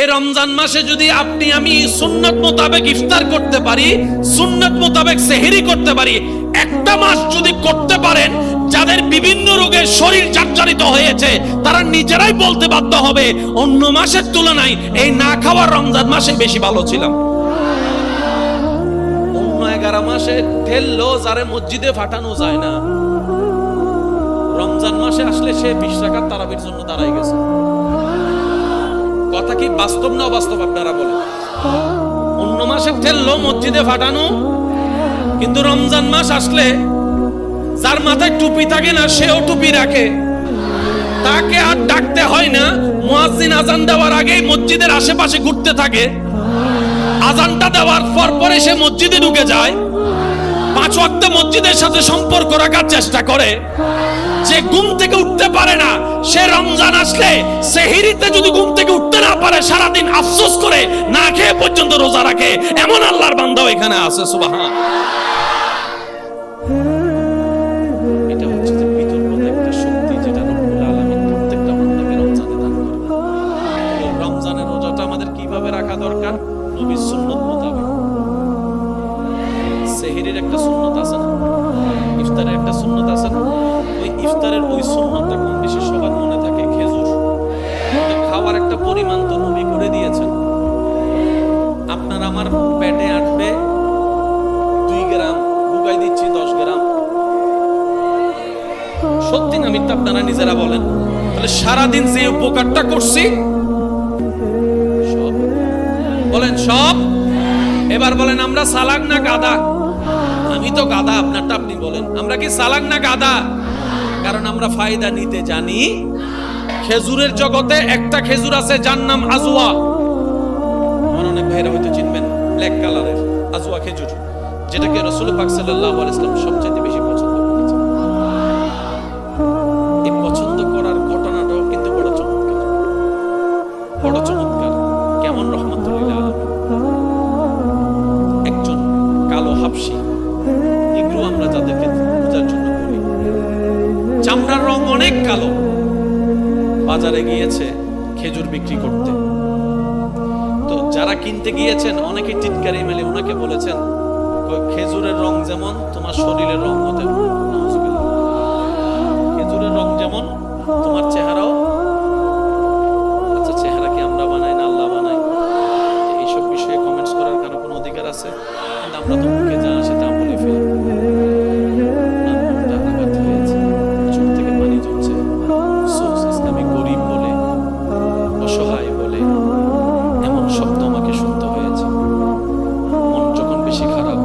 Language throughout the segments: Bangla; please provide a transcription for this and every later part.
এই রমজান মাসে যদি আপনি আমি সুন্নত মোতাবেক ইফতার করতে পারি, সুন্নত মোতাবেক সেহেরি করতে পারি, একটা মাস যদি করতে পারেন, যাদের বিভিন্ন রোগে শরীর জর্জরিত হয়েছে, তারা নিজেরাই বলতে বাধ্য হবে, অন্য মাসের তুলনায় এই না খাওয়ার রমজান মাসে বেশি ভালো ছিলাম। অন্য এগারো মাসে ঠেললো যারে মসজিদে ফাটানো যায় না। রমজান মাসে আসলে সে বিশ টাকার তারাবির জন্য দাঁড়াই গেছে। কথা কি বাস্তব না অবাস্তব আপনারা বলেন? অন্য মাসে ঠেললো মসজিদে ফাটানো, কিন্তু রমজান মাস আসলে যার মাথায় টুপি থাকে না, সেও টুপি রাখে। তাকে আর ডাকতে হয় না। মুয়াজ্জিন আজান দেওয়ার আগেই মসজিদের আশেপাশে ঘুরতে থাকে। আজানটা দেওয়ার পর পরে সে মসজিদে ঢুকে যায়। পাঁচ ওয়াক্ত মসজিদের সাথে সম্পর্ক রাখার চেষ্টা করে। যে ঘুম থেকে উঠতে পারে না। সে রমজান আসলে সেহিরিতে যদি ঘুম থেকে উঠতে না পারে, সারাদিন আফসোস করে না খেয়ে পর্যন্ত রোজা রাখে, এমন আল্লাহর বান্ধব এখানে আছে, সুবাহান। আপনারা নিজেরা বলেন, তাহলে সারাদিন যে উপকারটা করছি বলেন, সব? এবার বলেন, আমরা সালাক না গাদা? আমি তো গাদা, আপনারটা আপনি বলেন। আমরা কি সালাক না গাদা? কারণ আমরা ফায়দা নিতে জানি। খেজুরের জগতে একটা খেজুর আছে, যার নাম আজুয়া আমার অনেক ভাইরা হয়তো চিনবেন, ব্ল্যাক কালারের আজুয়া খেজুর, যেটাকে রসুল পাক সাল্লাল্লাহু আলাইহি সাল্লাম সবচেয়ে নিগ্রো আমরা যাদেরকে পূজার জন্য করি। চামড়ার রং অনেক কালো। বাজারে গিয়েছে খেজুর বিক্রি করতে। তো যারা কিনতে গিয়েছেন অনেকে টিটকারি মেলে, ওনাকে বলেছেন খেজুরের রং যেমন তোমার শরীরের রং হতে খেজুরের রং যেমন তোমার চেহারাও শব্দ আমাকে শুনতে হয়েছে। মন যখন বেশি খারাপ,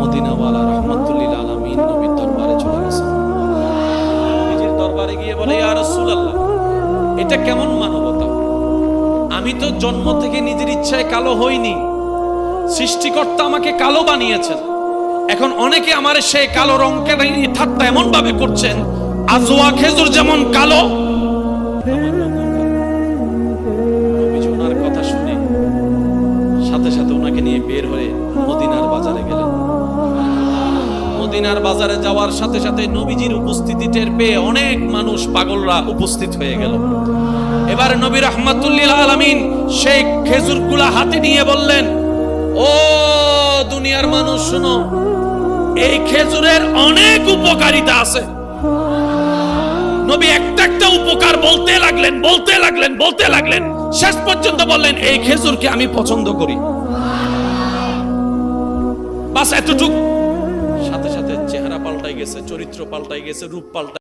মদিনাওয়ালা রহমতুল্লিল আলমিন নবীর দরবারে চলে গেছে। নবীজির দরবারে গিয়ে বলে রাসূলুল্লাহ, এটা কেমন মানবতা? আমি তো জন্ম থেকে নিজের ইচ্ছায় কালো হইনি। সৃষ্টিকর্তা আমাকে কালো বানিয়েছেন। এখন অনেকে আমার সেই কালো নিয়ে ঠাট্টা এমন ভাবে করছেন আজওয়া খেজুর যেমন কালো সাথে সাথে ওনাকে নিয়ে বের হয়ে মদিনার বাজারে গেলেন। মদিনার বাজারে যাওয়ার সাথে সাথে নবীজির উপস্থিতি টের পেয়ে অনেক মানুষ পাগলরা উপস্থিত হয়ে গেল। এবার নবী রহমাতুল্লিল আলামিন সেই খেজুর খেজুরগুলা হাতে নিয়ে বললেন, ও দুনিয়ার মানুষ, শুনো, এই খেজুরের অনেক উপকারিতা আছে। নবী একটা একটা উপকার বলতে লাগলেন বলতে লাগলেন বলতে লাগলেন। শেষ পর্যন্ত বললেন, এই খেজুরকে আমি পছন্দ করি। বাস এতটুক। সাথে সাথে চেহারা পাল্টাই গেছে, চরিত্র পাল্টাই গেছে, রূপ পাল্টাই